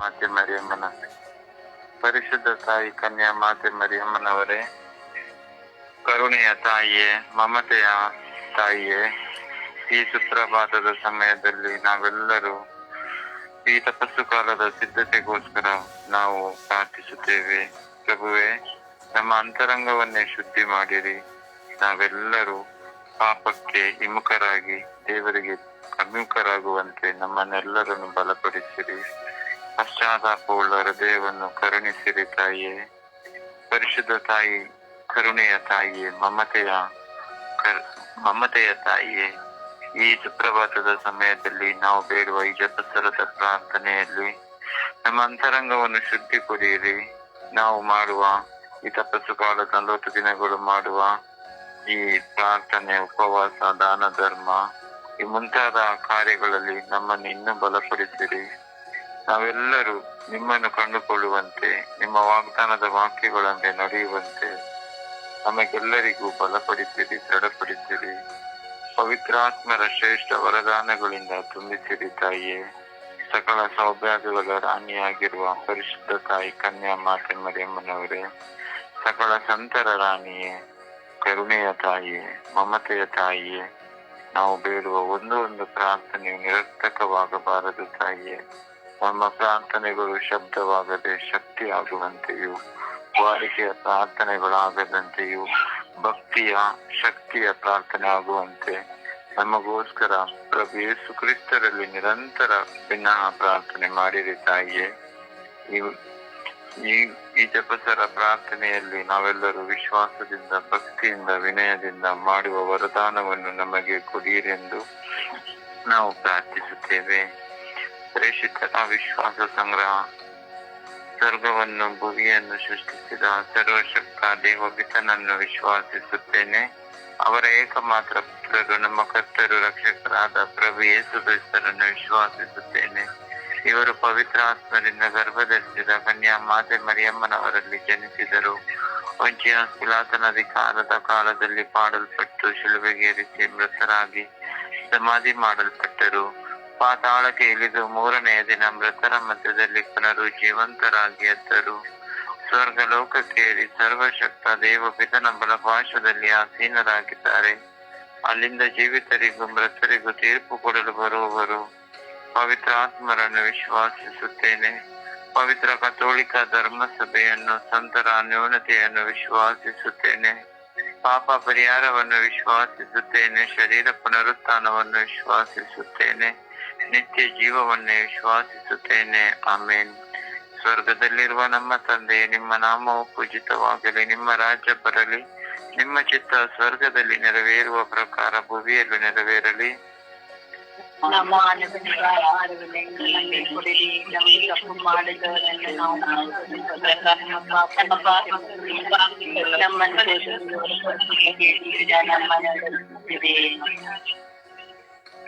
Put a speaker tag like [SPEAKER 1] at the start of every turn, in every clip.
[SPEAKER 1] ಮಾತೆ ಮರಿಯಮ್ಮನ. ಪರಿಶುದ್ಧ ತಾಯಿ ಕನ್ಯಾ ಮಾತೆ ಮರಿಯಮ್ಮನವರೇ, ಕರುಣೆಯ ತಾಯಿಯೇ, ಮಮತೆಯ ತಾಯಿಯೇ, ಈ ಸುಪ್ರಭಾತದ ಸಮಯದಲ್ಲಿ ನಾವೆಲ್ಲರೂ ಈ ತಪಸ್ಸು ಕಾಲದ ಸಿದ್ಧತೆಗೋಸ್ಕರ ನಾವು ಪ್ರಾರ್ಥಿಸುತ್ತೇವೆ. ಪ್ರಭುವೆ, ನಮ್ಮ ಅಂತರಂಗವನ್ನೇ ಶುದ್ಧಿ ಮಾಡಿರಿ. ನಾವೆಲ್ಲರೂ ಪಾಪಕ್ಕೆ ಹಿಮುಖರಾಗಿ ದೇವರಿಗೆ ಅಭಿಮುಖರಾಗುವಂತೆ ನಮ್ಮನ್ನೆಲ್ಲರನ್ನು ಬಲಪಡಿಸಿರಿ. ಪಶ್ಚಾತ್ತಾಪವುಳ್ಳ ಹೃದಯವನ್ನು ಕರುಣಿಸಿರಿ ತಾಯಿಯೇ. ಪರಿಶುದ್ಧ ತಾಯಿ, ಕರುಣೆಯ ತಾಯಿಯೇ, ಮಮತೆಯ ಮಮತೆಯ ತಾಯಿಯೇ. ಈ ಸುಪ್ರಭಾತದ ಸಮಯದಲ್ಲಿ ನಾವು ಬೇಡುವ ಈ ಜಪಸರದ ಪ್ರಾರ್ಥನೆಯಲ್ಲಿ ನಮ್ಮ ಅಂತರಂಗವನ್ನು ಶುದ್ಧಿ ಕುಡಿಯಿರಿ. ನಾವು ಮಾಡುವ ಈ ತಪಸ್ಸು ಕಾಲದ ನಲವತ್ತು ದಿನಗಳು ಮಾಡುವ ಈ ಪ್ರಾರ್ಥನೆ, ಉಪವಾಸ, ದಾನ, ಧರ್ಮ ಈ ಮುಂತಾದ ಕಾರ್ಯಗಳಲ್ಲಿ ನಮ್ಮನ್ನು ಇನ್ನೂ ಬಲಪಡಿಸಿರಿ. ನಾವೆಲ್ಲರೂ ನಿಮ್ಮನ್ನು ಕಂಡುಕೊಳ್ಳುವಂತೆ, ನಿಮ್ಮ ವಾಗ್ದಾನದ ವಾಕ್ಯಗಳಂತೆ ನಡೆಯುವಂತೆ ನಮಗೆಲ್ಲರಿಗೂ ಬಲಪಡಿಸಿರಿ, ದೃಢಪಡಿಸಿರಿ. ಪವಿತ್ರಾತ್ಮರ ಶ್ರೇಷ್ಠ ವರದಾನಗಳಿಂದ ತುಂಬಿಸಿರಿ ತಾಯಿಯೇ. ಸಕಲ ಸೌಭಾಗ್ಯಗಳ ರಾಣಿಯಾಗಿರುವ ಪರಿಶುದ್ಧ ತಾಯಿ ಕನ್ಯಾ ಮಾತೆ ಮರಿಯಮ್ಮನವರೇ. ಸಕಲ ಸಂತರ ರಾಣಿಯೇ, ಕರುಣೆಯ ತಾಯಿಯೇ, ಮಮತೆಯ ತಾಯಿಯೇ, ನಾವು ಬೇಡುವ ಒಂದು ಒಂದು ಪ್ರಾರ್ಥನೆಯು ನಿರರ್ಥಕವಾಗಬಾರದು ತಾಯಿಯೇ. ನಮ್ಮ ಪ್ರಾರ್ಥನೆಗಳು ಶಬ್ದವಾಗದೆ ಶಕ್ತಿ ವಾರಿಕೆಯ ಪ್ರಾರ್ಥನೆಗಳಾಗದಂತೆಯೂ, ಭಕ್ತಿಯ ಶಕ್ತಿಯ ಪ್ರಾರ್ಥನೆ ಆಗುವಂತೆ ನಮಗೋಸ್ಕರ ಪ್ರಭು ಯೇಸು ಕ್ರಿಸ್ತರಲ್ಲಿ ನಿರಂತರ ವಿನಃ ಪ್ರಾರ್ಥನೆ ಮಾಡಿರಿ ತಾಯಿಯೇ. ಈ ಜಪಸರ ಪ್ರಾರ್ಥನೆಯಲ್ಲಿ ನಾವೆಲ್ಲರೂ ವಿಶ್ವಾಸದಿಂದ, ಭಕ್ತಿಯಿಂದ, ವಿನಯದಿಂದ ಮಾಡುವ ವರದಾನವನ್ನು ನಮಗೆ ಕೊಡಿರೆಂದು ನಾವು ಪ್ರಾರ್ಥಿಸುತ್ತೇವೆ. ಪ್ರೇಷಿತರ ವಿಶ್ವಾಸ ಸಂಗ್ರಹ, ಸ್ವರ್ಗವನ್ನು ಭುವಿಯನ್ನು ಸೃಷ್ಟಿಸಿದ ಸರ್ವಶಕ್ತ ದೇವಪಿತನನ್ನು ವಿಶ್ವಾಸಿಸುತ್ತೇನೆ. ಅವರ ಏಕಮಾತ್ರ ಪುತ್ರರು, ನಮ್ಮ ಕರ್ತರು, ರಕ್ಷಕರಾದ ಪ್ರಭು ಯೇಸು ಕ್ರಿಸ್ತರನ್ನು ವಿಶ್ವಾಸಿಸುತ್ತೇನೆ. ಇವರು ಪವಿತ್ರ ಆತ್ಮರಿಂದ ಗರ್ಭಧರಿಸಿದ ಕನ್ಯಾ ಮಾತೆ ಮರಿಯಮ್ಮನವರಲ್ಲಿ ಜನಿಸಿದರು. ವಂಚಿಯ ಪಿಲಾತನಧಿಕಾರದ ಕಾಲದಲ್ಲಿ ಪಾಡಲ್ಪಟ್ಟು ಶಿಲುಬೆಗೇರಿಸಿ ಮೃತರಾಗಿ ಸಮಾಧಿ ಮಾಡಲ್ಪಟ್ಟರು. ಪಾತಾಳಕ್ಕೆ ಇಳಿದು ಮೂರನೆಯ ದಿನ ಮೃತರ ಮಧ್ಯದಲ್ಲಿ ಪುನರು ಜೀವಂತರಾಗಿ ಎದ್ದರು. ಸ್ವರ್ಗ ಲೋಕಕ್ಕೇರಿ ಸರ್ವಶಕ್ತ ದೇವ ಪಿತನ ಬಲಪಾಶದಲ್ಲಿ ಆಸೀನರಾಗಿದ್ದಾರೆ. ಅಲ್ಲಿಂದ ಜೀವಿತರಿಗೂ ಮೃತರಿಗೂ ತೀರ್ಪು ಕೊಡಲು ಬರುವವರು. ಪವಿತ್ರ ಆತ್ಮರನ್ನು ವಿಶ್ವಾಸಿಸುತ್ತೇನೆ. ಪವಿತ್ರ ಕಥೋಳಿಕ ಧರ್ಮಸಭೆಯನ್ನು, ಸಂತರ ನ್ಯೂನತೆಯನ್ನು ವಿಶ್ವಾಸಿಸುತ್ತೇನೆ. ಪಾಪ ಪರಿಹಾರವನ್ನು ವಿಶ್ವಾಸಿಸುತ್ತೇನೆ. ಶರೀರ ಪುನರುತ್ಥಾನವನ್ನು ವಿಶ್ವಾಸಿಸುತ್ತೇನೆ. ನಿತ್ಯ ಜೀವವನ್ನೇ ವಿಶ್ವಾಸಿಸುತ್ತೇನೆ. ಆಮೇನ್. ಸ್ವರ್ಗದಲ್ಲಿರುವ ನಮ್ಮ ತಂದೆ ನಿಮ್ಮ ನಾಮವು ಪೂಜಿತವಾಗಲಿ, ನಿಮ್ಮ ರಾಜ್ಯ ಬರಲಿ, ನಿಮ್ಮ ಚಿತ್ತ ಸ್ವರ್ಗದಲ್ಲಿ ನೆರವೇರುವ ಪ್ರಕಾರ ಭುವಿಯಲ್ಲೂ ನೆರವೇರಲಿ.
[SPEAKER 2] ನಮ್ಮ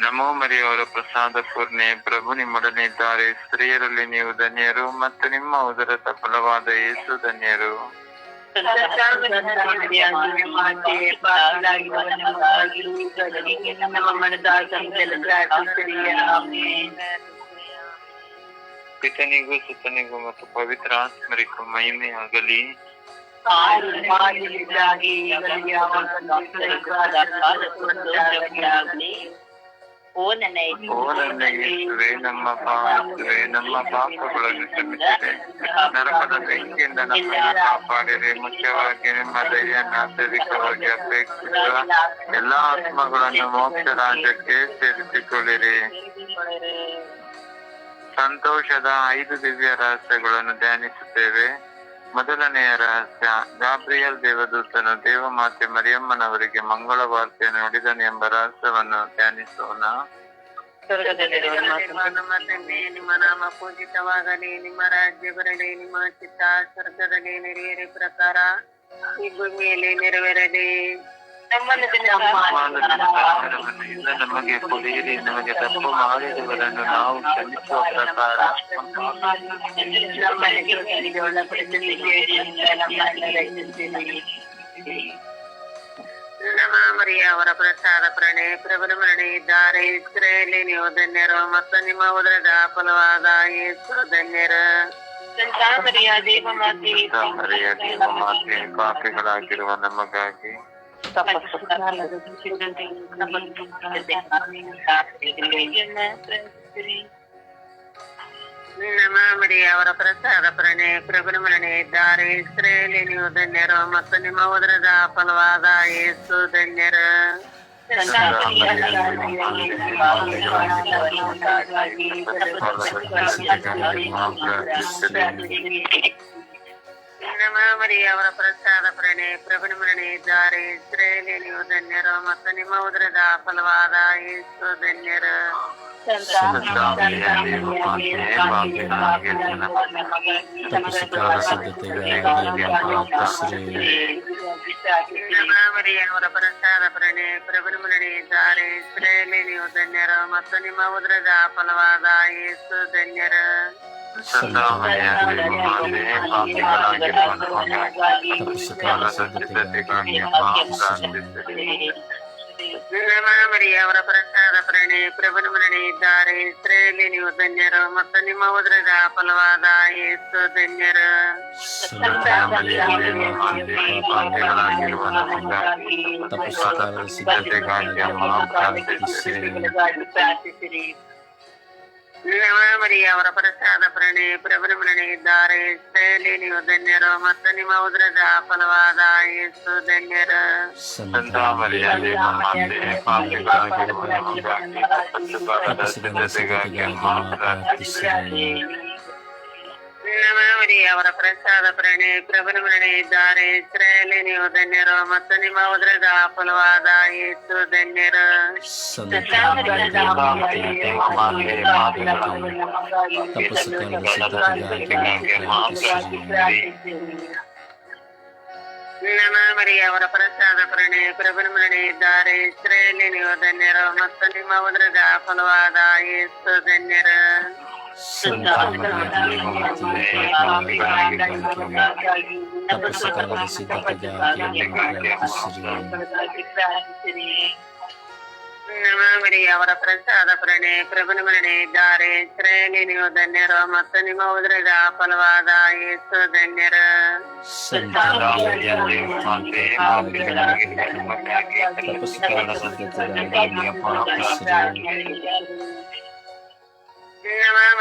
[SPEAKER 1] ನಮೋ ಮರಿಯವರ ಪ್ರಸಾದ ಪೂರ್ಣೆ ಪ್ರಭು ನಿಮ್ಮೊಡನೆ ಇದ್ದಾರೆ ಸ್ತ್ರೀಯರಲ್ಲಿ ನೀವು ಧನ್ಯರು ಮತ್ತು ನಿಮ್ಮ ಉದರ ಫಲವಾದ ಯೇಸು ಧನ್ಯರು.
[SPEAKER 2] ನಮ್ಮ
[SPEAKER 1] ಪಿತನಿಗೂ ಸುತನಿಗೂ ಮತ್ತು ಪವಿತ್ರ ಆತ್ಮರಿಗೂ ಮಹಿಮೆ ಆಗಲಿ
[SPEAKER 2] ಆಗಿದ್ದಾಗಿ ಈಗಲೂ ಯಾವಾಗಲೂ ಸದಾಕಾಲ ಕಾಲದೊಂದಿಗೆ
[SPEAKER 3] ಓ ನನ್ನ
[SPEAKER 1] ಓ ನನ್ನ ಯೇಸುವೆ ನಮ್ಮ ಪಾಪವೇ ನಮ್ಮ ಪಾಪಗಳನ್ನು ಕ್ಷಮಿಸಿದೆ ನರಕದ ಬೆಂಕಿಯಿಂದ ನಮ್ಮನ್ನು ಕಾಪಾಡಿರಿ. ಮುಖ್ಯವಾಗಿ ನಿಮ್ಮ ದಯೆಯನ್ನು ಅತ್ಯಧಿಕವಾಗಿ ಅಪೇಕ್ಷಿಸುವ ಎಲ್ಲಾ ಆತ್ಮಗಳನ್ನು ಮೋಕ್ಷ ರಾಜ್ಯಕ್ಕೆ ಸೇರಿಸಿಕೊಳ್ಳಿರಿ. ಸಂತೋಷದ ಐದು ದಿವ್ಯ ರಹಸ್ಯಗಳನ್ನು ಧ್ಯಾನಿಸುತ್ತೇವೆ. ಮೊದಲನೆಯ ರಹಸ್ಯ, ಗಾಬ್ರಿಯಲ್ ದೇವದೂತನು ದೇವಮಾತೆ ಮರಿಯಮ್ಮನವರಿಗೆ ಮಂಗಳ ವಾರ್ತೆಯನ್ನು ನುಡಿದನು ಎಂಬ ರಹಸ್ಯವನ್ನು ಧ್ಯಾನಿಸೋಣ.
[SPEAKER 4] ನಿಮ್ಮ ನಾಮ ಪೂಜಿತವಾಗಲಿ, ನಿಮ್ಮ ರಾಜ್ಯ ಬರಲಿ, ನಿಮ್ಮ ಚಿತ್ತ ಸ್ವರ್ಗದಲ್ಲಿ ನೆರೆಯರಿ ಪ್ರಕಾರ, ಈ ಭೂಮಿಯಲ್ಲಿ ನೆರವೇರಲಿ. ನಮ್ಮನ್ನು
[SPEAKER 1] ಮಾನವನ ಆಹಾರವನ್ನು ಇಲ್ಲ ನಮಗೆ ಕೊಡಿಯಿರಿ ನಮಗೆ ತಪ್ಪು ಮಾಡಿದವರನ್ನು ನಾವು ಕ್ಷಮಿಸುವ ಪ್ರಕಾರ
[SPEAKER 4] ನಮ್ಮಲ್ಲಿ ಒಳಪಡಿಸಲಿಕ್ಕೆ ನಮ್ಮನ್ನು ರಕ್ಷಿಸಿರಿ. ನಮ್ಮ ಮರಿಯ ಅವರ ಪ್ರಸಾದ ಪ್ರಣೆ ಪ್ರಬಲ ಮರಣೆ ಇದ್ದಾರೆ ಇಸ್ರೇಲಿ ನೀವು ಧನ್ಯರು ಮತ್ತು ನಿಮ್ಮ ಉದರದ ಫಲವಾದ ಯೇಸು ಧನ್ಯರು ಮರಿಯ ದೇವ ಮಾತೆ
[SPEAKER 1] ಮರಿಯ ದೇವಮಾತೆ ಪಾಪಿಗಳಾಗಿರುವ ನಮಗಾಗಿ
[SPEAKER 4] ನಮ್ಮ ಮರಿಯ ಅವರ ಪ್ರಸಾದ ಪ್ರಣೆ ಪ್ರಬಲ ಮರಣೆ ಇದ್ದಾರೆ ಇಸ್ರೇಲಿ ನೀವು ಧನ್ಯರು ಮತ್ತು ನಿಮ್ಮ ಉದರದ ಫಲವಾದ ಯೇಸು ಧನ್ಯರು ನಮ್ಮ ಮರಿಯ ಅವರ ಪ್ರಸಾದ ಪ್ರಣೆ ಪ್ರಬಲ ಮರಣೆ ಇದ್ದಾರೆ ಇಸ್ರೇಲಿ ನೀವು ಧನ್ಯರು ಮತ್ತು ನಿಮ್ಮ ಉದರದ ಫಲವಾದ ಯೇಸು ಧನ್ಯರು. ಅವರ ಪ್ರಸಾದ ಪ್ರಣೆ ಪ್ರಬಲ ಮರಣೆ ಇದ್ದಾರೆ ಇಸ್ರೇಲಿ ನೀವು ಧನ್ಯರು ಮತ್ತು ನಿಮ್ಮ ಉದರದ ಫಲವಾದ ಯೇಸು ಧನ್ಯರು.
[SPEAKER 1] ಸಂದಾಮರಿಯ ದೇವಮಾತೆ ಪಾಪಿಗಳಾಗಿರುವ ನಮಗಾಗಿ ಸಿದ್ಧತೆಗಾಗಿ ಪ್ರಾರ್ಥಿಸಿರಿ
[SPEAKER 4] ನಮ್ಮ ಮರಿಯ ಅವರ ಪ್ರಸಾದ ಪ್ರಣೆ ಪ್ರಬಲ ಮರಣೆ ಇದ್ದಾರೆ ಇಸ್ರೇಲಿ ನೀವು ಧನ್ಯರು ಮತ್ತು ನಿಮ್ಮ ಉದರದ ಫಲವಾದ ಯೇಸು ಧನ್ಯರು
[SPEAKER 1] ಸಂದಾಮರಿಯ ದೇವಮಾತೆ ಪಾಪಿಗಳಾಗಿರುವ ನಮಗಾಗಿ
[SPEAKER 2] ತಪಸ್ಸುಕಾರರ ಸಿದ್ಧತೆಗಾಗಿ
[SPEAKER 1] ಪ್ರಾರ್ಥಿಸಿರಿ
[SPEAKER 4] ಪ್ರಾರ್ಥಿಸಿರಿ ನಮ್ಮ ಮರಿಯ ಅವರ ಪ್ರಸಾದ ಪ್ರಣೆ ಪ್ರಬಲ ಮರಣೆ ಇದ್ದಾರೆ ಇಸ್ರೇಲಿ ನೀವು ಧನ್ಯರು ಮತ್ತು ನಿಮ್ಮ ಉದರದ ಫಲವಾದ ಯೇಸು ಧನ್ಯರು
[SPEAKER 1] ಸಂದಾಮರಿಯ ದೇವಮಾತೆ ಪಾಪಿಗಳಾಗಿರುವ ನಮಗಾಗಿ ತಪಸ್ಸುಕಾರರ ಸಿದ್ಧತೆಗಾಗಿ ಪ್ರಾರ್ಥಿಸಿರಿ
[SPEAKER 4] ನಮ್ಮ ಅವರ ಪ್ರಸಾದ ಪ್ರಣೆ ಪ್ರಬಲ ಇದ್ದಾರೆ ಇಸ್ರೇಲಿ ನೀವು ಧನ್ಯರು, ಮತ್ತು ನಿಮ್ಮ ಉದ್ರದ ಫಲವಾದ ಯೇಸು ಧನ್ಯರು. ಮರಿಯ ಅವರ ಪ್ರಸಾದ ಪ್ರಣೆ ಪ್ರಬಲ ಇದ್ದಾರೆ ಇಸ್ರೇಲಿ ನೀವು ಧನ್ಯರು, ಮತ್ತು ನಿಮ್ಮ ಉದ್ರದ ಫಲವಾದ ಯೇಸು ಧನ್ಯರು.
[SPEAKER 2] ತಪಸ್ಸುಕಾರರ ಸಿದ್ಧತೆಗಾಗಿ ಪ್ರಾರ್ಥಿಸಿರಿ
[SPEAKER 4] ನಮ್ಮ ಮರಿಯ ಅವರ ಪ್ರಸಾದ ಪ್ರಣೆ ಪ್ರಬಲ ಮರಣೆ ಇದ್ದಾರೆ ಇಸ್ರೇಲಿ ನೀವು ಧನ್ಯರು ಮತ್ತು ನಿಮ್ಮ ಉದರದ ಫಲವಾದ ಯೇಸು ಧನ್ಯರು
[SPEAKER 2] ತಪಸ್ಸುಕಾರರ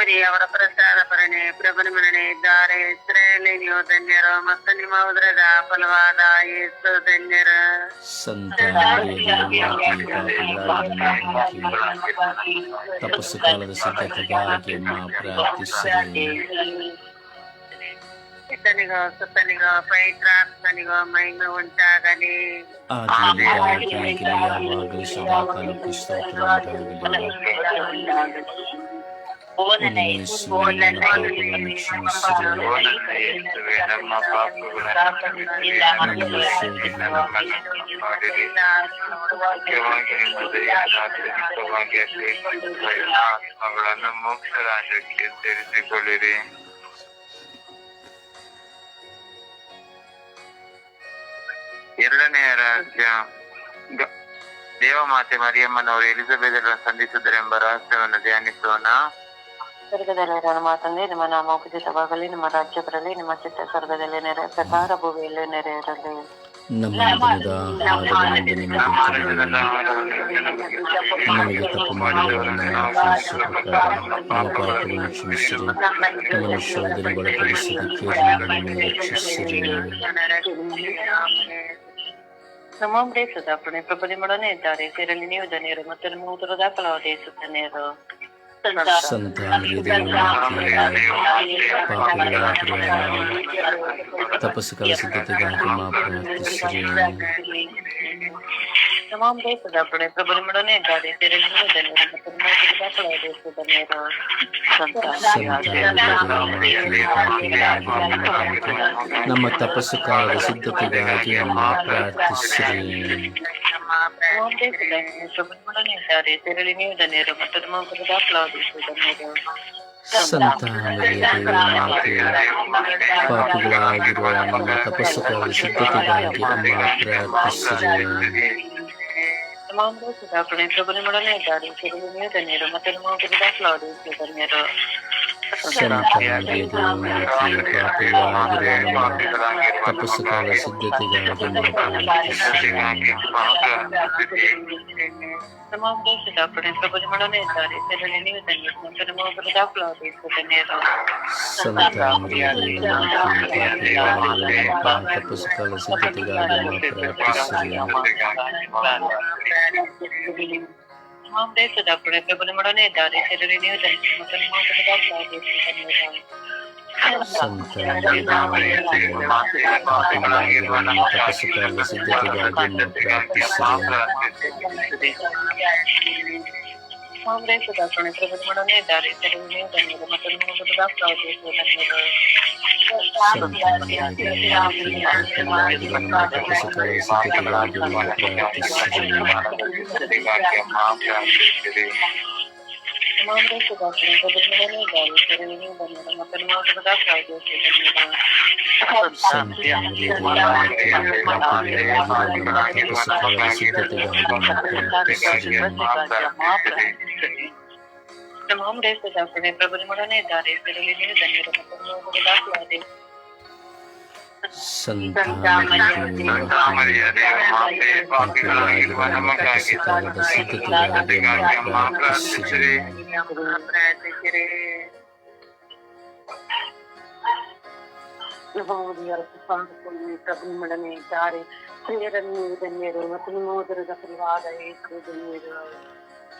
[SPEAKER 2] ಸಿದ್ಧತೆಗಾಗಿ ಪ್ರಾರ್ಥಿಸಿರಿ
[SPEAKER 4] ನಮ್ಮ ಮರಿಯ ಅವರ ಪ್ರಸಾದ ಪ್ರಣೆ ಪ್ರಬಲ ಮರಣೆ ಇದ್ದಾರೆ ಇಸ್ರೇಲಿ ನೀವು ಧನ್ಯರು ಮತ್ತು ನಿಮ್ಮ ಉದರದ ಫಲವಾದ ಯೇಸು ಧನ್ಯರು
[SPEAKER 2] ತಪಸ್ಸುಕಾಲದ ಸಿದ್ಧತೆಗಾಗಿ ಪ್ರಾರ್ಥಿಸಿರಿ
[SPEAKER 4] ಇತನಿಗೋ ಸುತ್ತನಿಗೋ ಪವಿತ್ರಾತ್ಮನಿಗೋ ಮಹಿಮೆ ಉಂಟಾಗಲಿ
[SPEAKER 2] ಆಗಲಿ ಆಗಲಿ ಯಾವಾಗಲೂ ಸದಾಕಾಲಕ್ಕೂ ಸ್ತೋತ್ರ ಉಂಟಾಗಲಿ
[SPEAKER 1] ಎಲ್ಲ ಆತ್ಮಗಳನ್ನು ಮೋಕ್ಷ ರಾಜ್ಯಕ್ಕೆ ಸೇರಿಸಿಕೊಳ್ಳಿರಿ ಎರಡನೆಯ ರಹಸ್ಯ ದೇವಮಾತೆ ಮರಿಯಮ್ಮನವರು ಎಲಿಜಬೆತ್ ಸಂಧಿಸಿದರೆಂಬ ರಹಸ್ಯವನ್ನು ಧ್ಯಾನಿಸೋಣ.
[SPEAKER 4] ಸ್ವರ್ಗದಲ್ಲಿರೋ ನಮ್ಮ ತಂದೆ ನಿಮ್ಮ ನಾಮ ಪೂಜಿತವಾಗಲಿ ನಿಮ್ಮ ರಾಜ್ಯ ಬರಲಿ ನಿಮ್ಮ ಚಿತ್ತ ಸ್ವರ್ಗದಲ್ಲಿ ನೆರೆ ಪ್ರಕಾರ ಭೂಮಿಯಲ್ಲಿ ನೆರೆಯಿರಲಿ
[SPEAKER 2] ನಮ್ಮ ದಿನದ ಆಹಾರವನ್ನು ನಿಮಗೆ ಕೊಡಿರಿ. ನಮಗೆ ತಪ್ಪು ಮಾಡಿದವರನ್ನು ನಾವು ಕ್ಷಮಿಸುವ ಪ್ರಕಾರ ನಮ್ಮ ಪಾಪಗಳನ್ನು ಕ್ಷಮಿಸಿರಿ ನಮ್ಮನ್ನು ಶೋಧನೆಗೊಳಪಡಿಸಲಿಕ್ಕೆ ನಮ್ಮನ್ನು ರಕ್ಷಿಸಿರಿ
[SPEAKER 4] ನಮ್ಮೊಬ್ಬರೇ ಸದಾಪುಣೆ ಪ್ರಬಲಿಮೊಡನೆ ಇದ್ದಾರೆ ಸೇರಲಿ ನೀವು ಧನ್ಯರು ಮತ್ತು ನಿಮ್ಮ ಉದರದ ಫಲವಾದ ಯೇಸು ಧನ್ಯರು
[SPEAKER 3] ಸಂತ ಮರಿಯದೇವಮಾತೆ ಪಾಪಿಗಳಾಗಿರುವ ನಾವು ತಪಸ್ಸುಗಳ
[SPEAKER 5] તમામ દેશો આપણે પ્રભુ મળોને ગાડે તેરે નિયમ દને પરમાત્મા કે બાપડા
[SPEAKER 3] દેશો બને રો સંતાન ನಮ್ಮ ತಪಸ್ಸು ಕಾಲದ ಸಿದ್ಧತೆಗಾಗಿ ಅಮ್ಮ ಪ್ರಾರ್ಥಿಸ್ರಿ ಪಾಪಿಗಳಾಗಿರುವ ನಮ್ಮ ತಪಸ್ಸು ಕಾಲದ ಸಿದ್ಧತೆಗಾಗಿ ಅಮ್ಮ ಪ್ರಾರ್ಥಿಸ್ರಿ
[SPEAKER 5] Laudato ne Domnului, dar în cerul meu de nerămătălmă, că de la Claudiu,
[SPEAKER 3] că de ಪಾಪಿಗಳಾಗಿರುವ ನಮ್ಮ ತಪಸ್ಸು ಕಾಲದ ಸಿದ್ಧತೆಗಾಗಿ
[SPEAKER 5] maandaysa dapat pagbunuman na
[SPEAKER 3] edad, isiluri niyo dahil matagal mo sa edad sa
[SPEAKER 5] edad sa edad. Santander, Mądrejszy darczyny, prezentowane dary, które nie dane, bo to
[SPEAKER 3] nie może dodawca od jest dane. माँ कैसे बात
[SPEAKER 5] करें तो बदला नहीं डाल फिर ये नहीं बन रहा मतलब माँ को
[SPEAKER 3] बता पाए तो कैसे बन रहा शांति अंगी वाला
[SPEAKER 5] है हमारी बना के वाला है कि तो हम हम रेस पे जाते
[SPEAKER 3] हैं प्रभु जी मरा नहीं जा रहे फिर ये
[SPEAKER 5] नहीं बन रहा मतलब माँ को बता पाए ಧನ್ಯರು ಮತ್ತು ನಿಮ್ಮ ದಾಖಲಾದ
[SPEAKER 3] ಸಂತ ಮರಿಯದೇವಮಾತೆ ಪಾಪಿಗಳಾಗಿರುವ ನಮ್ಮ ತಪಸ್ಸು ಕಾಲದ ಸಿದ್ಧತೆಗಾಗಿ ಅಮ್ಮ ಪ್ರಾರ್ಥಿಸಿರಿ
[SPEAKER 5] ಪ್ರಾರ್ಥಿಸಿರಿ ಯಹೋವರ ಪ್ರಸಾದದಲ್ಲಿ ಪ್ರಭು ನಿಮ್ಮೊಡನೆ ಇದ್ದಾರೆ ಸ್ತ್ರೀಯರನ್ನು ಧನ್ಯರು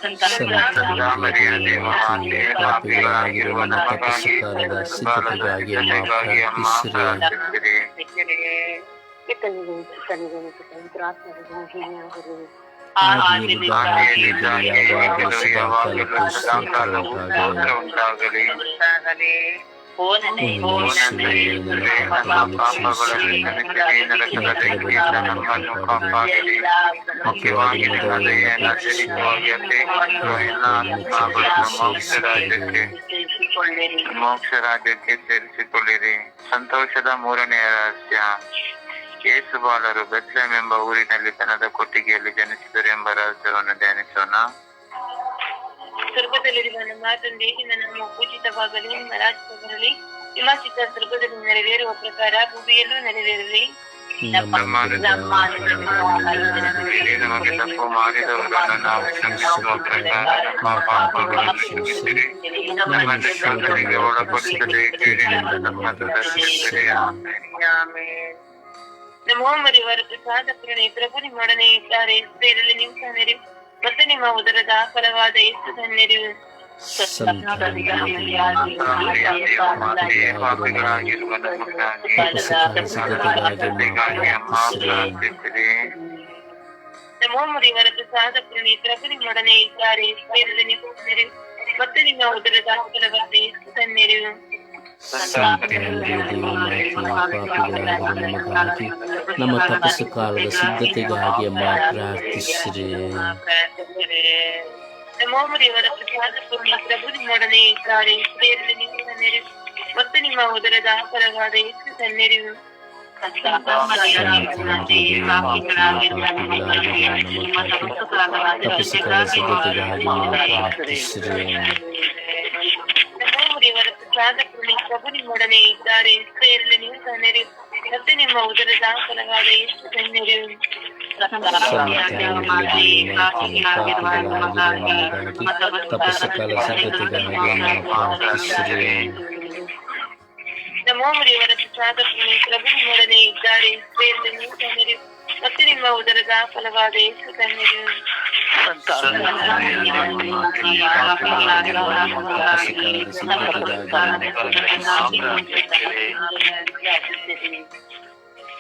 [SPEAKER 5] ಮತ್ತು ನಿಮ್ಮ ಉದರದ ಫಲವಾದ ಯೇಸು ಧನ್ಯರು
[SPEAKER 3] ಸಂತ ಮರಿಯದೇವಮಾತೆ ಪಾಪಿಗಳಾಗಿರುವ ನಮ್ಮ ತಪಸ್ಸು ಕಾಲದ ಸಿದ್ಧತೆಗಾಗಿ ಅಮ್ಮ ಪ್ರಾರ್ಥಿಸಿರಿ
[SPEAKER 5] ಪಿತನಿಗೆ
[SPEAKER 1] ಮುಖ್ಯವಾಗಿ ಮೋಕ್ಷ ರಾಜ್ಯಕ್ಕೆ ಸೇರಿಸಿಕೊಳ್ಳಿರಿ ಸಂತೋಷದ ಮೂರನೆಯ ರಹಸ್ಯ. ಯೇಸು ಬಾಲರು ಬೆತ್ಲೆಮ್ ಎಂಬ ಊರಿನಲ್ಲಿ ತನದ ಕೊಟ್ಟಿಗೆಯಲ್ಲಿ ಜನಿಸಿದರು ಎಂಬ ರಹಸ್ಯವನ್ನು ಧ್ಯಾನಿಸೋಣ.
[SPEAKER 5] ಸ್ವರ್ಗದಲ್ಲಿರುವ ನಮ್ಮ ತಂದೆಗೆ ನಮ್ಮ ಪೂಜಿತವಾಗಲಿ? ನಿಮ್ಮ ರಾಜ್ಯದಲ್ಲಿ ಬರಲಿ. ನಿಮ್ಮ ಚಿತ್ತ ಸ್ವರ್ಗದಲ್ಲಿ ನೆರವೇರುವ ಪ್ರಕಾರ ಭೂಮಿಯಲ್ಲೂ ನೆರವೇರಲಿ.
[SPEAKER 3] ನಮ್ಮ
[SPEAKER 1] ನಮಗೆ ತಪ್ಪು ಮಾಡಿದವರನ್ನು ನಾವು ಕ್ಷಮಿಸುವ ಪ್ರಕಾರ ನಮ್ಮ ಪಾಪಗಳನ್ನು ಕ್ಷಮಿಸಿರಿ ನಮ್ಮನ್ನು ಶೋಧನೆಗೆ ಒಳಪಡಿಸದೆ ಕೀಳಿನಿಂದ ನಮ್ಮನ್ನು ರಕ್ಷಿಸಿರಿ ಆಮೆನ್.
[SPEAKER 5] ನಮೋ ಮರಿವರ ಪ್ರಸಾದ ಪ್ರಣಯ ಪ್ರಭು ನಿಮ್ಮೊಡನೆ ಇದ್ದಾರೆ. ಸೇರಲಿ ನೀವು ಧನ್ಯರು ಮತ್ತು ನಿಮ್ಮ ಉದರದ ಫಲವಾದ ಎಷ್ಟು ಧನ್ಯರು
[SPEAKER 3] ಸಂತ
[SPEAKER 1] ಮಾತೆಯೇ ಪಾಪಿಗಳಾಗಿರುವ ನಮಗಾಗಿ
[SPEAKER 3] ತಪಸ್ಸುಗಳ ಸಿದ್ಧತೆಗಾಗಿ ಅಮ್ಮ ಪ್ರಾರ್ಥಿಸಿರಿ
[SPEAKER 5] ನಮೋ ಮರಿವರ ಪ್ರಸಾದ ಪ್ರಣಿ ಪ್ರಭು ನಿಮ್ಮೊಡನೆ ಇದ್ದಾರೆ ಸೇರಲಿ ನೀವು ಧನ್ಯರು ಮತ್ತು ನಿಮ್ಮ ಉದರದ ಫಲವಾದ ಎಷ್ಟು ಧನ್ಯರು
[SPEAKER 3] ಸಂತ ದೇವಮಾತೆ ಪಾಪಿಗಳಾಗಿರುವ ನಮಗಾಗಿ ನಮ್ಮ ತಪಸ್ಸು ಕಾಲದ ಸಿದ್ಧತೆಗಾಗಿ ಅಮ್ಮ ಪ್ರಾರ್ಥಿಸಿರಿ
[SPEAKER 5] ನಮೋ ಮರಿಯವರ ಪ್ರಸಾದ ಪೂರ್ಣ ಪ್ರಭು ನಿಮ್ಮೊಡನೆ ಇದ್ದಾರೆ ಸ್ತ್ರೀಯರಲ್ಲಿ ನೀವು ಧನ್ಯರು ಮತ್ತು ನಿಮ್ಮ ಉದರದ ಫಲವಾದ ಎಷ್ಟು ಧನ್ಯರು
[SPEAKER 3] ಸಂತ ಪಾಪಿಗಳಾಗಿರುವ ನಮಗಾಗಿ ತಪಸ್ಸು ಕಾಲದ ಸಿದ್ಧತೆಗಾಗಿ ಅಮ್ಮ ಪ್ರಾರ್ಥಿಸಿರಿ
[SPEAKER 5] ನಮೋ ಮರಿಯವರ ಪ್ರಸಾದ ಪೂರ್ಣ ಪ್ರಭು ನಿಮ್ಮೊಡನೆ ಇದ್ದಾರೆ. ಸ್ತ್ರೀಯರಲ್ಲಿ ನೀವು ಧನ್ಯರು ಮತ್ತು ನಿಮ್ಮ ಉದರದ ಫಲವಾದ ಎಷ್ಟು ಧನ್ಯರು
[SPEAKER 3] ತಪಸ್ಸು ಕಾಲ ಸಿದ್ಧತೆಗಾಗಿ ಅಮ್ಮ ಪ್ರಾರ್ಥಿಸಿರಿ
[SPEAKER 5] ನಮೋ ಮರಿಯವರ ಪ್ರಸಾದ ಪೂರ್ಣ ಪ್ರಭು ನಿಮ್ಮೊಡನೆ ಇದ್ದಾರೆ. ಸ್ತ್ರೀಯರಲ್ಲಿ ನೀವು ಧನ್ಯರು
[SPEAKER 2] ಮತ್ತು ನಿಮ್ಮ ಉದರದ ಫಲವಾದ ಯೇಸು ಧನ್ಯರು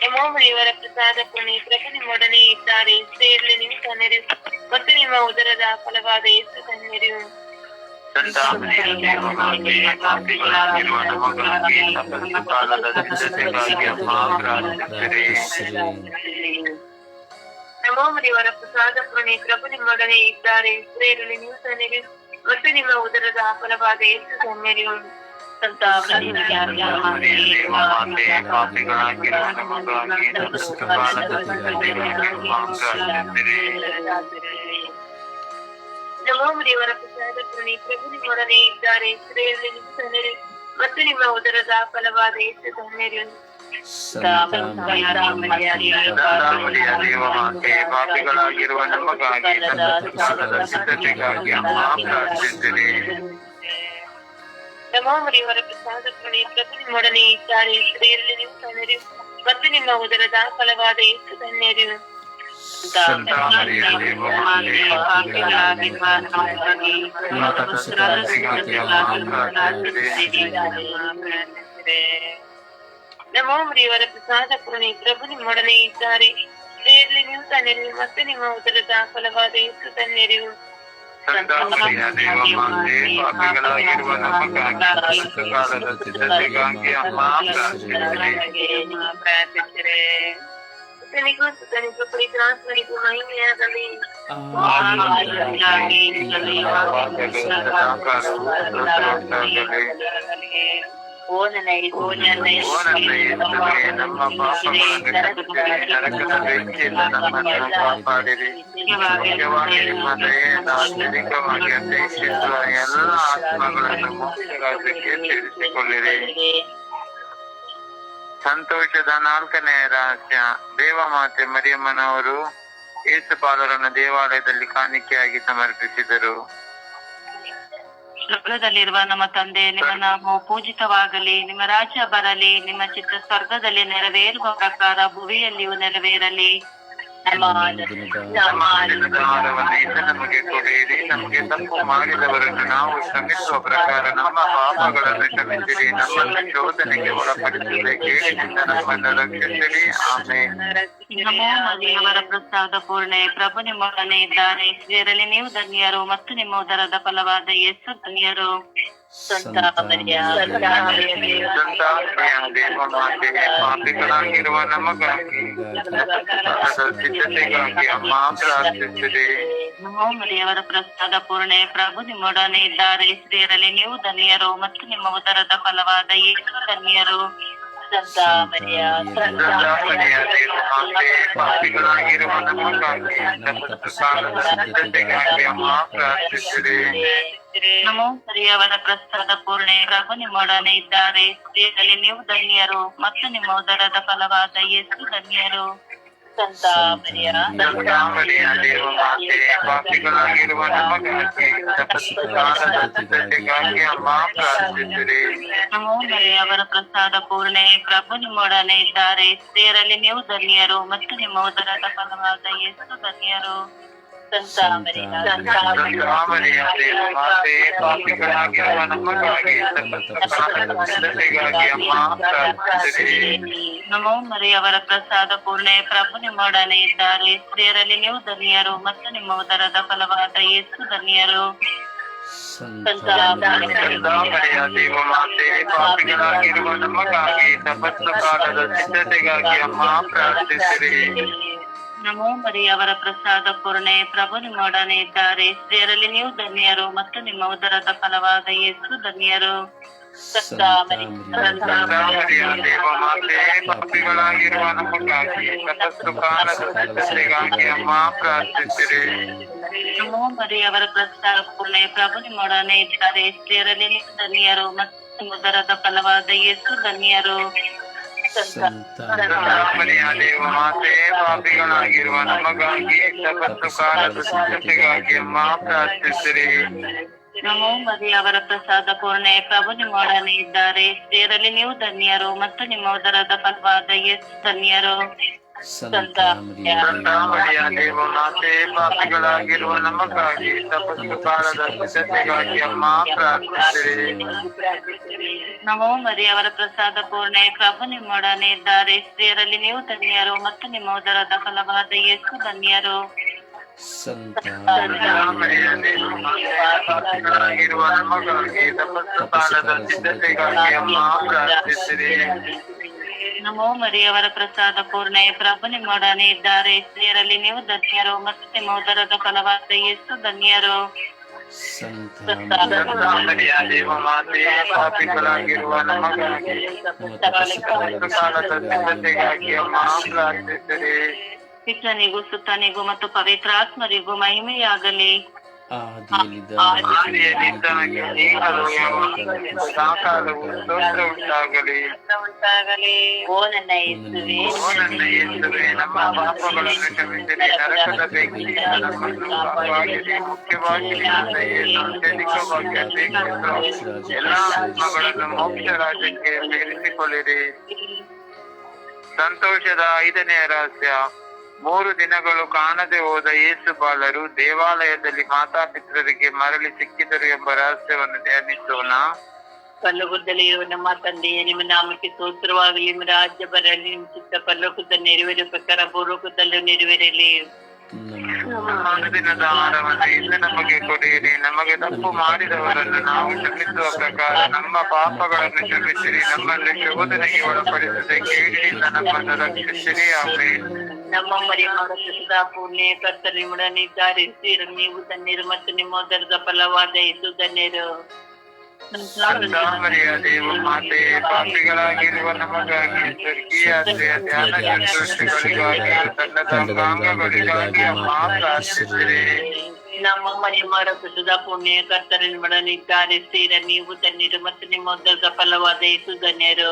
[SPEAKER 2] ನಮೋ ಇವರ ಪ್ರಸಾದ ಪುಣಿ ಪ್ರಭು ನಿಮ್ಮೊಡನೆ ಇದ್ದಾರೆ ಸ್ತ್ರೀಯರಲ್ಲಿ ನೀವು ಧನ್ಯರು ಮತ್ತು ನಿಮ್ಮ ಉದರದ ಫಲವಾದ ಯೇಸು ಧನ್ಯರು ನಮೋ ಇವರ ಪ್ರಸಾದ ಪುಣಿ ಪ್ರಭು ನಿಮ್ಮೊಡನೆ ಇದ್ದಾರೆ ಸ್ತ್ರೀಯರಲ್ಲಿ ನೀವು ಧನ್ಯರು ಮತ್ತು ನಿಮ್ಮ ಉದರದ ಫಲವಾದ ಯೇಸು ಧನ್ಯರು ನಮೋ ದೇವರ ಪ್ರಸಾದ ಪ್ರಭು ನಿಮ್ಮೊಡನೆ ಇದ್ದಾರೆ. ಸ್ತ್ರೀಯರಲ್ಲಿ ನಿಮ್ಮ ಧನ್ಯರು ಮತ್ತು ನಿಮ್ಮ ಉದರದ ಫಲವಾದ ಎಷ್ಟು ಧನ್ಯರು.
[SPEAKER 1] ಪಾಪಿಗಳಾಗಿರುವ ನಮಗಾಗಿ ಸಿದ್ಧತೆಗಾಗಿ ಅಮ್ಮ ಪ್ರಾರ್ಥಿಸಿರಿ
[SPEAKER 2] ನಮೋ ಪ್ರಸಾದ ಪುಣಿ ಪ್ರಭು ನಿಮ್ಮೊಡನೆ ಇದ್ದಾರೆ. ಸ್ತ್ರೀಯರಲ್ಲಿ ನಿಮ್ಮ ಧನ್ಯರು ಮತ್ತು ನಿಮ್ಮ ಉದರದ ಫಲವಾದ ಎಷ್ಟು ಧನ್ಯರು.
[SPEAKER 1] ಸಂತ ಮರಿಯ ದೇವಮಾತೆ, ಪಾಪಿಗಳಾಗಿರುವ ನಮಗಾಗಿ ಕಾಲದ ಸಿದ್ಧತೆಗಾಗಿ ಪ್ರಾರ್ಥಿಸಿರಿ
[SPEAKER 2] ನಮೋ ಇವರ ಪ್ರಸಾದ ಪುಣಿ ಪ್ರಭು ನಿಮ್ಮೊಡನೆ ಇದ್ದಾರೆ ಸ್ತ್ರೀಯರಲ್ಲಿ ನೀವು ಧನ್ಯರು ಮತ್ತು ನಿಮ್ಮ ಉದರದ ಫಲವಾದ ಯೇಸು ಧನ್ಯರು
[SPEAKER 1] ಸಂತ ಮರಿಯ ದೇವಮಾತೆ, ಪಾಪಿಗಳಾಗಿರುವ ನಮಗಾಗಿ ಕಾಲದ ಸಿದ್ಧತೆಗಾಗಿ ಅಮ್ಮ ಪ್ರಾರ್ಥಿಸಿರಿ
[SPEAKER 2] ಸುತನಿಗೂ ಸುತನಿಗೂ ಪವಿತ್ರಾತ್ಮನಿಗೂ ಮಹಿಮೆಯಾಗಲಿ ಓ ನನ್ನ
[SPEAKER 1] ಓ ನನ್ನ ಯೇಸುವೇ, ನಮ್ಮ ಪಾಪಗಳನ್ನು ಕ್ಷಮಿಸಿರಿ, ನರಕದ ಬೆಂಕಿಯಿಂದ ನಮ್ಮನ್ನು ಕಾಪಾಡಿರಿ ಮುಖ್ಯವಾಗಿ ನಿಮ್ಮ ದಯೆಯನ್ನು ಅತ್ಯಧಿಕವಾಗಿ ಅಪೇಕ್ಷಿಸುವ ಎಲ್ಲ ಆತ್ಮಗಳನ್ನು ಮೋಕ್ಷ ರಾಜ್ಯಕ್ಕೆ ಸೇರಿಸಿಕೊಳ್ಳಿರಿ ಸಂತೋಷದ ನಾಲ್ಕನೆಯ ರಹಸ್ಯ. ದೇವಮಾತೆ ಮರಿಯಮ್ಮನವರು ಏಸುಪಾಲರನ್ನು ದೇವಾಲಯದಲ್ಲಿ ಕಾಣಿಕೆಯಾಗಿ ಸಮರ್ಪಿಸಿದರು.
[SPEAKER 6] ಸ್ವರ್ಗದಲ್ಲಿರುವ ನಮ್ಮ ತಂದೆ, ನಿಮ್ಮ ನಾಮವು ಪೂಜಿತವಾಗಲಿ, ನಿಮ್ಮ ರಾಜ್ಯ ಬರಲಿ, ನಿಮ್ಮ ಚಿತ್ತ ಸ್ವರ್ಗದಲ್ಲಿ ನೆರವೇರುವ ಪ್ರಕಾರ ಭುವಿಯಲ್ಲಿಯೂ ನೆರವೇರಲಿ. ನಮ್ಮ
[SPEAKER 1] ನಮ್ಮ ದಿನದ ಆಹಾರವನ್ನು ಇಂದು ನಮಗೆ ಕೊಡಿರಿ ನಮಗೆ ತಪ್ಪು ಮಾಡಿದವರನ್ನು ನಾವು ಕ್ಷಮಿಸುವ ಪ್ರಕಾರ ನಮ್ಮ ಪಾಪಗಳನ್ನು ಕ್ಷಮಿಸಿರಿ ನಮ್ಮನ್ನು ಶೋಧನೆಗೆ ಒಳಪಡಿಸದೆ ಕೇಳಿನಿಂದ ನಮ್ಮನ್ನು ರಕ್ಷಿಸಿರಿ ಆಮೇಲೆ
[SPEAKER 6] ನಮೋ ಮರಿಯವರ ಪ್ರಸಾದ ಪೂರ್ಣೆ ಪ್ರಭು ನಿಮ್ಮೊಡನೆ ಇದ್ದಾರೆ ಸ್ತ್ರೀಯರಲ್ಲಿ ನೀವು ಧನ್ಯರು ಮತ್ತು ನಿಮ್ಮ ಉದರದ ಫಲವಾದ ಯೇಸು ಧನ್ಯರು
[SPEAKER 1] ಪಾಪಿಗಳಾಗಿರುವ ನಮಗಾಗಿ ಸಿದ್ಧತೆಗಾಗಿ ಅಮ್ಮ ಪ್ರಾರ್ಥಿಸಿರಿ
[SPEAKER 6] ನಮೋ ಮರಿಯವರ ಪ್ರಸಾದ ಪೂರ್ಣೆ ಪ್ರಭು ನಿಮ್ಮೊಡನೆ ಇದ್ದಾರೆ. ಸ್ತ್ರೀಯರಲ್ಲಿ ನೀವು ಧನಿಯರು ಮತ್ತು ನಿಮ್ಮ ಉದರದ ಫಲವಾದ ಏನು ಧನ್ಯರು.
[SPEAKER 1] ಪಾಪಿಗಳಾಗಿರುವ ನಮಗಾಗಿ
[SPEAKER 6] ನಮೋ ಮರಿಯವರ ಪ್ರಸಾದ ಪೂರ್ಣೆ ಪ್ರಭು ನಿಮ್ಮೊಡನೆ ಇದ್ದಾರೆ. ನೀವು ಧನ್ಯರು ಮತ್ತು ನಿಮ್ಮ ಉದರದ ಫಲವಾದ ಯೇಸು ಧನ್ಯರು.
[SPEAKER 3] ಸಂತ ಮರಿಯ
[SPEAKER 1] ಅವರ ದೇವಮಾತೆ ಪಾಪಿಗಳಾಗಿರುವ ನಮಗಾಗಿ ಕಾಲದ ಸಿದ್ಧತೆಗಾಗಿ ಅಮ್ಮ ಪ್ರಾರ್ಥಿಸಿರಿ
[SPEAKER 6] ನಮೋ ಮರಿಯವರ ಪ್ರಸಾದ ಪೂರ್ಣೆ. ಪ್ರಭು ನಿಮ್ಮೊಡನೆ ಇದ್ದಾರೆ. ಸ್ತ್ರೀಯರಲ್ಲಿ ನೀವು ಧನ್ಯರು ಮತ್ತು ನಿಮ್ಮ ಉದರದ ಫಲವಾದ ಎಷ್ಟು ಧನ್ಯರು. ನಮೋ ಮರಿಯವರ ಪ್ರಸಾದ ಪೂರ್ಣೆ ಪ್ರಭು ನಿಮ್ಮೊಡನೆ ಇದ್ದಾರೆ ಸ್ತ್ರೀಯರಲ್ಲಿ ನೀವು ಧನ್ಯರು ಮತ್ತು ನಿಮ್ಮ ಉದರದ ಫಲವಾದ ಯೇಸು ಧನ್ಯರು
[SPEAKER 1] ಪಾಪಿಗಳಾಗಿರುವ ನಮಗಾಗಿ ತಪಸ್ಸು ಸಿದ್ಧತೆಗಾಗಿ ಅಮ್ಮ ಪ್ರಾರ್ಥಿಸಿರಿ
[SPEAKER 6] ನಮೋ ಮರಿಯವರ ಪ್ರಸಾದ ಪೂರ್ಣೆ ಪ್ರಭು ನಿಮ್ಮೊಡನೆ ಇದ್ದಾರೆ. ಸ್ತ್ರೀಯರಲ್ಲಿ ನೀವು ಧನ್ಯರು ಮತ್ತು ನಿಮ್ಮ ಉದರದ ಫಲವಾದ ಯೇಸು ಧನ್ಯರು.
[SPEAKER 3] ಸಂತ ಮರಿ
[SPEAKER 1] ಅವರ ದೇವಮಾತೆ ಪಾಪಿಗಳಾಗಿರುವ ನಮಗಾಗಿ ತಪಸ್ಸು ಕಾಲದ ಸಿದ್ಧತೆಗಾಗಿ ಅಮ್ಮ ಪ್ರಾರ್ಥಿಸಿರಿ.
[SPEAKER 6] ನಮೋ ಮರಿಯವರ ಪ್ರಸಾದ ಪೂರ್ಣೆ ಪ್ರಭು ನಿಮ್ಮೊಡನೆ ಇದ್ದಾರೆ. ಸ್ತ್ರೀಯರಲ್ಲಿ ನೀವು ಧನ್ಯರು ಮತ್ತು ನಿಮ್ಮ ಉದರದ ಫಲವಾದ ಯೇಸು ಧನ್ಯರು.
[SPEAKER 3] ಸಂತ
[SPEAKER 1] ಸಂತಾಮರಿಯ ದೇವಮಾತೆ ಪಾಪಿಗಳಾಗಿರುವ ನಮಗಾಗಿ ತಪಸ್ಸು ಕಾಲದ ಸಿದ್ಧತೆಗಾಗಿ ಅಮ್ಮ ಪ್ರಾರ್ಥಿಸಿರಿ
[SPEAKER 6] ನಮೋ ಮರಿಯವರ ಪ್ರಸಾದ ಪೂರ್ಣೆ ಪ್ರಭು ನಿಮ್ಮೊಡನೆ ಇದ್ದಾರೆ. ಸ್ತ್ರೀಯರಲ್ಲಿ ನೀವು ಧನ್ಯರು ಮತ್ತು ನಿಮ್ಮ ಉದರದ ಫಲವಾದ ಯೇಸು ಧನ್ಯರು.
[SPEAKER 3] ಸಂತ ಮರಿಯ
[SPEAKER 1] ಸಂತಾಮರಿಯ ದೇವ ಮಾತೆ ಪಾಪಿಗಳಾಗಿರುವ ನಮಗಾಗಿ ತಪಸ್ಸು ಕಾಲದ ಸಿದ್ಧತೆಗಾಗಿ ಅಮ್ಮ ಪ್ರಾರ್ಥಿಸಿರಿ
[SPEAKER 6] ನಮೋ ಮರಿ ಅವರ ಪ್ರಸಾದ ಪೂರ್ಣೆ ಪ್ರಭು ನಿಮ್ಮೊಡನೆ ಇದ್ದಾರೆ. ಸ್ತ್ರೀಯರಲ್ಲಿ ನೀವು ಧನ್ಯರು ಮತ್ತು ನಿಮ್ಮ ಉದರದ ಫಲವಾದ ಯೇಸು ಧನ್ಯರು.
[SPEAKER 1] ನಮಗಾಗಿ ತಪಸ್ಸು ಕಾಲದ ಸಿದ್ಧತೆಗಾಗಿ ಅಮ್ಮ ಪ್ರಾರ್ಥಿಸಿರಿ
[SPEAKER 6] ನಮೋ ಮರಿಯವರ ಪ್ರಸಾದ ಪೂರ್ಣೆ ಪ್ರಭು ನಿಮ್ಮೊಡನೆ ಇದ್ದಾರೆ ಸ್ತ್ರೀಯರಲ್ಲಿ ನೀವು ಧನ್ಯರು ಮತ್ತು ನಿಮ್ಮ ಉದರದ ಫಲವಾದ ಎಷ್ಟು ಧನ್ಯರು. ಪಿತನಿಗೂ ಸುತ್ತನಿಗೂ ಮತ್ತು ಪವಿತ್ರಾತ್ಮರಿಗೂ ಮಹಿಮೆಯಾಗಲಿ.
[SPEAKER 1] ಸ್ತೋತ್ರ ಉಂಟಾಗಲಿ
[SPEAKER 2] ಉಂಟಾಗಲಿ ಓ ನನ್ನ ಯೇಸುವೆ
[SPEAKER 1] ಓ ನನ್ನ ಯೇಸುವೆ ನಮ್ಮ ಪಾಪಗಳನ್ನು ಕ್ಷಮಿಸಿರಿ ನರಕದ ಬೆಂಕಿಯಿಂದ ನಮ್ಮನ್ನು ಕಾಪಾಡಿರಿ ಮುಖ್ಯವಾಗಿ ನನ್ನ ಯೇಸು ಜನಿಕವಾಗಿ ಅಪೇಕ್ಷಿಸುವ ಎಲ್ಲ ಆತ್ಮಗಳನ್ನು ಮೋಕ್ಷ ರಾಜ್ಯಕ್ಕೆ ಸೇರಿಸಿಕೊಳ್ಳಿರಿ ಸಂತೋಷದ ಐದನೇ ರಹಸ್ಯ ಮೂರು ದಿನಗಳು ಕಾಣದೆ ಹೋದ ಯೇಸು ಬಾಲರು ದೇವಾಲಯದಲ್ಲಿ ಮಾತಾಪಿತರಿಗೆ ಮರಳಿ ಸಿಕ್ಕಿದರು ಎಂಬ ರಹಸ್ಯವನ್ನು ಧ್ಯಾನಿಸೋಣ.
[SPEAKER 2] ಪಲ್ಲೋಕದಲ್ಲಿ ಇರುವ ನಮ್ಮ ತಂದೆಯೇ ನಿಮ್ಮ ನಾಮಕ್ಕೆ ಸ್ತೋತ್ರವಾಗಲಿ ನಿಮ್ಮ ರಾಜ್ಯ ಬರಲಿ ನಿಮ್ಮ ಚಿತ್ತ ಪಲ್ಲಕುದ್ದ ನೆರವೇರಿ ಪ್ರಕಾರ ಪೂರ್ವಕದಲ್ಲೂ ನೆರವೇರಲಿ.
[SPEAKER 1] ಅನುದಿನದ ಆಹಾರವನ್ನು ಇಂದು ನಮಗೆ ಕೊಡಿರಿ. ನಮಗೆ ತಪ್ಪು ಮಾಡಿದವರನ್ನು ನಾವು ಕ್ಷಮಿಸುವ ಪ್ರಕಾರ ನಮ್ಮ ಪಾಪಗಳನ್ನು ಕ್ಷಮಿಸಿರಿ. ನಮ್ಮನ್ನು ಶೋಧನೆಗೆ ಒಳಪಡಿಸದೆ ಕೇಳಿನಿಂದ ನಮ್ಮನ್ನು ರಕ್ಷಿಸಿರಿ. ಆಮೇಲೆ
[SPEAKER 2] ನಮ್ಮ ಮರಿಯಮ್ಮರ ಸದಾ ಪುಣ್ಯ ಕರ್ತ ಇದ್ದಾರೆ ಸ್ತ್ರೀಯರು ನೀವು ಧನ್ಯರು ಮತ್ತು ನಿಮ್ಮ ದರದ ಫಲವಾದ ಇದು ಧನ್ಯರು.
[SPEAKER 1] ಮಾತೆ ಪಾಪಿಗಳಾಗಿರುವ ನಮಗಾಗಿ ಸ್ವರ್ಗೀಯ ಆಸೆಯ ಧ್ಯಾನ ಶುಶ್ರೂಷೆಗಳಿಗಾಗಿ ತಂಡದ ಅಂಗಾಂಗಗಳಿಗಾಗಿ ಅಮ್ಮ ಪ್ರಾರ್ಥಿಸಿರಿ
[SPEAKER 2] ನಮ್ಮ ಮರಿಯಮ್ಮರ ಸದಾ ಪುಣ್ಯ ಕರ್ತರು ನಿಮ್ಮೊಡನೆ ಇದ್ದಾರೆ ಸ್ತ್ರೀಯರು ನೀವು ಧನ್ಯರು ಮತ್ತು ನಿಮ್ಮ ದರದ ಫಲವಾದ ಯೇಸು ಧನ್ಯರು.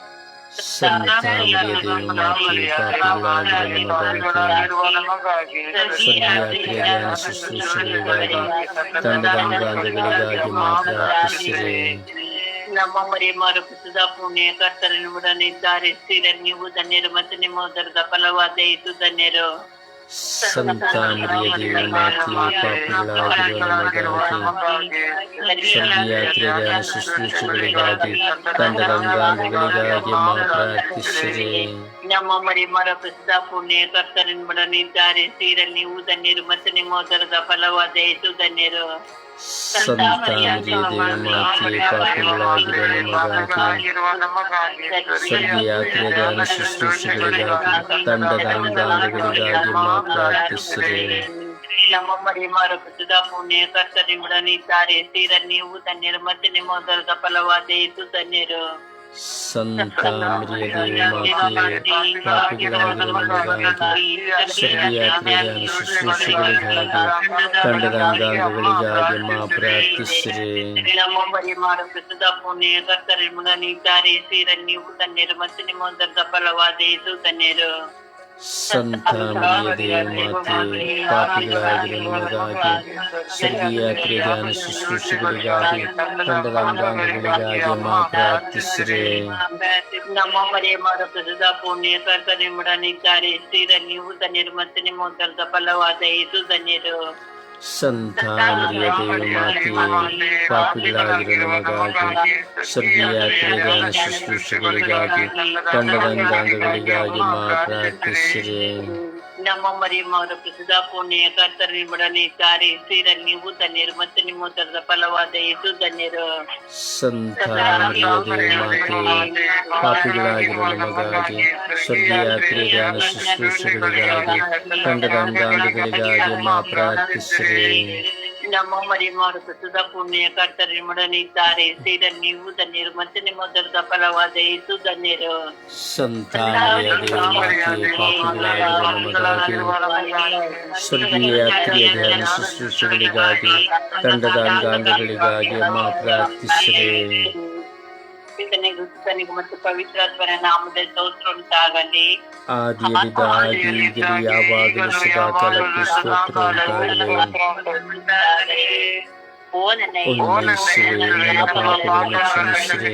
[SPEAKER 2] ನಮ್ಮ ಮರಿಯಮ್ಮರ ಸದಾ ಪುಣ್ಯ ಕರ್ತರನ್ನು ಇದ್ದಾರೆ ಸ್ಥಿರ ನೀವು ಧನ್ಯರು ಮತ್ತು ನಿಮ್ಮ ಉದರದ ಫಲವಾದ ಇದು ಧನ್ಯರು.
[SPEAKER 3] ಸಂತ ಮರಿಯ ಮಾತೆ ಪಾಪಿಗಳಾಗಿರುವ ನಮಗಾಗಿ
[SPEAKER 1] ಸ್ವರ್ಗೀಯ
[SPEAKER 3] ಜ್ಞಾನ ಶುಶ್ರೂಷೆಗಳಿಗಾಗಿ ತಂಡದ ಅಂಗಾಂಗಗಳಿಗಾಗಿ ಮಾ ಪ್ರಾರ್ಥಿಸಿರಿ
[SPEAKER 2] ನಮ್ಮ ಪುಣ್ಯ ಮತ್ತು ನಿಮ್ಮ ಉದರದ ಫಲವಾದ ಹೆಚ್ಚು ಧನ್ಯರು.
[SPEAKER 3] ಸಂತ ಮರಿಯ ದೇವ ಮಾತೆ ಪಾಪಿಗಳಾಗಿರುವ ನಮಗಾಗಿ ಜ್ಞಾನ ಶುಶ್ರೂಷೆಗಳಿಗಾಗಿ ತಂಡದ ಅಂಗಾಂಗಗಳಿಗಾಗಿ ಮಾ ಪ್ರಾರ್ಥಿಸಿರಿ
[SPEAKER 2] ನಮ್ಮ ಪುಣ್ಯ ಇದ್ದಾರೆ ಸ್ತ್ರೀಯರು ನೀವು ಧನ್ಯರು ಮತ್ತು ನಿಮ್ಮ ಫಲವಾದ ಇದು ಧನ್ಯರು
[SPEAKER 3] ಸಂತ ಮರಿಯ ದೇವ ಮಾತೆ ಪಾಪಿಗಳಾಗಿರುವ ನಮಗಾಗಿ ಸ್ವರ್ಗೀಯ ಜ್ಞಾನ ಶುಶ್ರೂಷೆಗಳಿಗಾಗಿ ತಂಡದ ಅಂಗಾಂಗಗಳಿಗಾಗಿ ಮಾ ಪ್ರಾರ್ಥಿಸಿರಿ
[SPEAKER 2] ಸದಾ ಪುಣ್ಯ ಕರ್ತರು ನಿಮ್ಮೊಡನೆ ಇದ್ದಾರೆ ಸ್ತ್ರೀಯರು ನೀವು ಧನ್ಯರು ಮತ್ತು ನಿಮ್ಮ ಉದರದ ಫಲವಾದ ಧನ್ಯರು
[SPEAKER 3] ಸಂತ ಮರಿಯ ದೇವ ಮಾತೆ ಪಾಪಿಗಳಾಗಿರುವ ನಮಗಾಗಿ ಸ್ವರ್ಗೀಯ ಕ್ರೀಡಾನ ಶುಶ್ರೂಷೆಗಳಿಗಾಗಿ ತಂಡದ ಅಂಗಾಂಗಗಳಿಗಾಗಿ ಪ್ರಾರ್ಥಿಸಿರಿ
[SPEAKER 2] ನಮ್ಮ ಮರಿಯಮ್ಮರ ಪ್ರಸಿದ್ಧ ಪುಣ್ಯ ನೀವು ಧನ್ಯರು ಮತ್ತು ನಿಮ್ಮ ಉದರದ ಫಲವಾದ ಇದು ಧನ್ಯರು
[SPEAKER 3] ಸಂತ ಮರಿಯ ದೇವ ಮಾತೆ ಪಾಪಿಗಳಾಗಿರುವ ನಮಗಾಗಿ ಸ್ವರ್ಗೀಯ ಜ್ಞಾನ
[SPEAKER 2] ನಮ್ಮ ಮರಿಯಮ್ಮರ ಸದಾ ಪುಣ್ಯ ಕರ್ತರು ನಿಮ್ಮೊಡನೆ ಇದ್ದಾರೆ ಸ್ತ್ರೀಯರು ನೀವು ಧನ್ಯರು ಮತ್ತು ನಿಮ್ಮ ಉತ್ತರದ ಫಲವಾದ ಇದು ಧನ್ಯರು.
[SPEAKER 3] ಸಂತ ಪಾಪಿಗಳಾಗಿರುವ ನಮಗಾಗಿ ಸ್ವರ್ಗೀಯ ಜ್ಞಾನ ಶುಶ್ರೂಷೆಗಳಿಗಾಗಿ ತಂಡದ ಅಂಗಾಂಗಗಳಿಗಾಗಿ ಮಾ ಪ್ರಾರ್ಥಿಸಿರಿ.
[SPEAKER 2] ನಮ್ಮ ಮರಿಯಮ್ಮರ ಸುಧ ಪುಣ್ಯ ಕರ್ತರಿ ನಿಮ್ಮೊಡನೆ ಇದ್ದಾರೆ ಸ್ತ್ರೀಯರು ನೀವು ಧನ್ಯರು ಮತ್ತೆ ನಿಮ್ಮ ದರದ ಫಲವಾದ ಇದು ಧನ್ಯರು
[SPEAKER 3] ಸಂತಾನಿಗಾಗಿ ತಂಡದ ಅಂಗಾಂಗಗಳಿಗಾಗಿ ಅಮ್ಮ ಪ್ರಾರ್ಥಿಸಿರಿ
[SPEAKER 6] ಪಿತನಿಗೂ ಸುತನಿಗೂ ಮತ್ತು ಪವಿತ್ರಾತ್ಮನ ನಾಮದ ಸ್ತೋತ್ರ ಉಂಟಾಗಲಿ
[SPEAKER 3] ಆದಿಯಲ್ಲಿದ್ದ ಆದಿ ಈಗಲೂ ಯಾವಾಗಲೂ ಸದಾ ಕಾಲಕ್ಕೂ ಸ್ತೋತ್ರ ಉಂಟಾಗಲಿ
[SPEAKER 6] ಉಂಟಾಗಲಿ. ಓ ನನ್ನ
[SPEAKER 3] ಓ ನನ್ನ
[SPEAKER 6] ಯೇಸುವೇ,
[SPEAKER 3] ಯೇಸುವೇ,
[SPEAKER 6] ನನ್ನ
[SPEAKER 3] ನನ್ನ ಪಾಪಗಳನ್ನು
[SPEAKER 6] ಪಾಪಗಳನ್ನು
[SPEAKER 3] ಕ್ಷಮಿಸಿರಿ.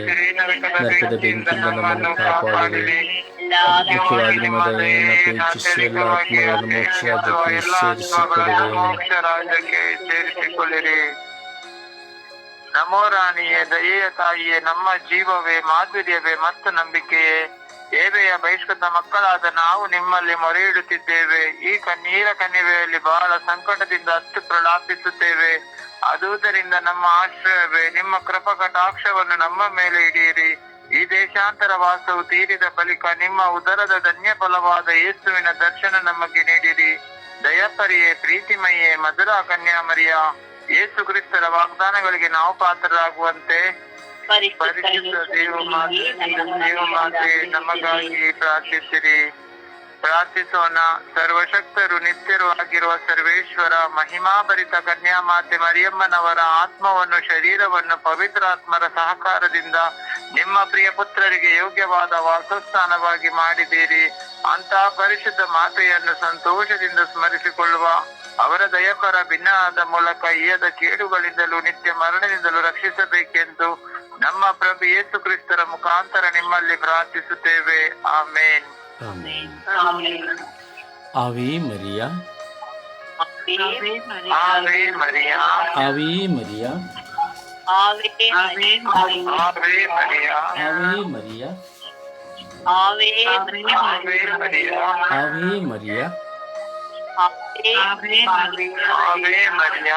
[SPEAKER 3] ನರಕದ ಬೆಂಕಿಯಿಂದ ನಮ್ಮನ್ನು ಕಾಪಾಡಿರಿ
[SPEAKER 6] ಎಲ್ಲಾ
[SPEAKER 3] ಮುಖ್ಯವಾಗಿ ನಿಮ್ಮ ದಯೆಯನ್ನು ಅಪೇಕ್ಷಿಸಿ ಎಲ್ಲ ಆತ್ಮಗಳನ್ನು ಮೋಕ್ಷ ರಾಜ್ಯಕ್ಕೆ ಸೇರಿಸಿಕೊಡಿರಿ
[SPEAKER 1] ಮೋಕ್ಷ ರಾಜ್ಯಕ್ಕೆ ಸೇರಿಸಿಕೊಳ್ಳಿರಿ ನಮೋ ರಾಣಿಯೇ, ದಯೆಯ ತಾಯಿಯೇ, ನಮ್ಮ ಜೀವವೇ, ಮಾಧುರ್ಯವೇ, ಮತ್ತು ನಂಬಿಕೆಯೇ. ಏವೆಯ ಬಹಿಷ್ಕೃತ ಮಕ್ಕಳಾದ ನಾವು ನಿಮ್ಮಲ್ಲಿ ಮೊರೆ ಇಡುತ್ತಿದ್ದೇವೆ ಈ ಕಣ್ಣೀರ ಕಣಿವೆಯಲ್ಲಿ ಬಹಳ ಸಂಕಟದಿಂದ ಅತ್ತು ಪ್ರಲಾಪಿಸುತ್ತೇವೆ. ಅದುದರಿಂದ ನಮ್ಮ ಆಶ್ರಯವೇ, ನಿಮ್ಮ ಕೃಪ ಕಟಾಕ್ಷವನ್ನು ನಮ್ಮ ಮೇಲೆ ಇಡಿಯಿರಿ ಈ ದೇಶಾಂತರ ವಾಸವು ತೀರಿದ ಬಳಿಕ ನಿಮ್ಮ ಉದರದ ಧನ್ಯ ಫಲವಾದ ಯೇಸುವಿನ ದರ್ಶನ ನಮಗೆ ನೀಡಿರಿ. ದಯಪರಿಯೇ ಪ್ರೀತಿಮಯೇ ಮಧುರಾ ಕನ್ಯಾಮರಿಯ. ಯೇಸು ಕ್ರಿಸ್ತರ ವಾಗ್ದಾನಗಳಿಗೆ ನಾವು ಪಾತ್ರರಾಗುವಂತೆ ಪರಿಶುದ್ಧ ದೇವಮಾತೆ ದೇವ ಮಾತೆ ನಮಗಾಗಿ ಪ್ರಾರ್ಥಿಸಿರಿ. ಪ್ರಾರ್ಥಿಸೋಣ. ಸರ್ವಶಕ್ತರು ನಿತ್ಯರು ಆಗಿರುವ ಸರ್ವೇಶ್ವರ ಮಹಿಮಾಭರಿತ ಕನ್ಯಾಮಾತೆ ಮರಿಯಮ್ಮನವರ ಆತ್ಮವನ್ನು ಶರೀರವನ್ನು ಪವಿತ್ರಾತ್ಮರ ಸಹಕಾರದಿಂದ ನಿಮ್ಮ ಪ್ರಿಯ ಪುತ್ರರಿಗೆ ಯೋಗ್ಯವಾದ ವಾಸಸ್ಥಾನವಾಗಿ ಮಾಡಿದ್ದೀರಿ. ಅಂತ ಪರಿಶುದ್ಧ ಮಾತೆಯನ್ನು ಸಂತೋಷದಿಂದ ಸ್ಮರಿಸಿಕೊಳ್ಳುವ ಅವರ ದಯಕರ ಭಿನ್ನಾದ ಮೂಲಕ ಈಯದ ಕೇಡುಗಳಿಂದಲೂ ನಿತ್ಯ ಮರಣದಿಂದಲೂ ರಕ್ಷಿಸಬೇಕೆಂದು ನಮ್ಮ ಪ್ರಭು ಯೇಸು ಕ್ರಿಸ್ತರ ಮುಖಾಂತರ ನಿಮ್ಮಲ್ಲಿ ಪ್ರಾರ್ಥಿಸುತ್ತೇವೆ.
[SPEAKER 3] Amen.
[SPEAKER 6] Amen. Maria.
[SPEAKER 1] Ave Maria.
[SPEAKER 3] Ave ಮರಿಯ.
[SPEAKER 6] ಆವೆ ಮರಿಯಾ.
[SPEAKER 1] ಆವೆ ಮರಿಯ.
[SPEAKER 3] ಆವೆ ಮರಿಯಾ
[SPEAKER 6] ಆವಿ ಮರಿಯ
[SPEAKER 1] ಆವೆ ಮರಿಯ.